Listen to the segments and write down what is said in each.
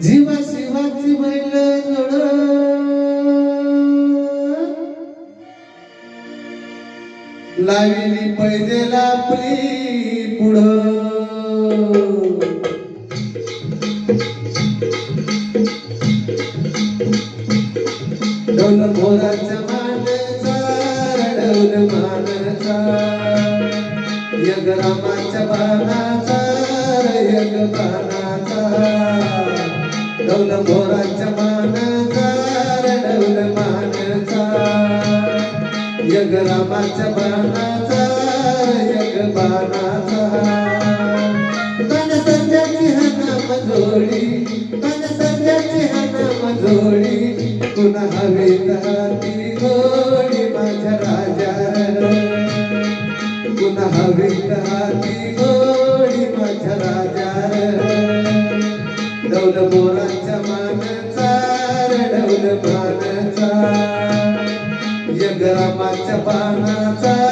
जीवा शिवाची बैल जोड. लाविली पैदेला आपली पुढं. दोन मोराच्या मानचा डोल मानचा. यग रामाच्या बाणाचा यग बाणाचा. डोल मोराच्या मानचा डोल मानचा यग रामाच्या बाणाचा यग बाणाचा तन संध्याची हा नाम जोडी संध्याची हा नाम पुन्हा हवी ती गोडी माझ्या राजा पुन्हा हवे ती गोडी रडवलं बोराच्या मानचा रडवलं मानचा यगरामाच्या पानाचा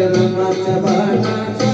यग बाणाचा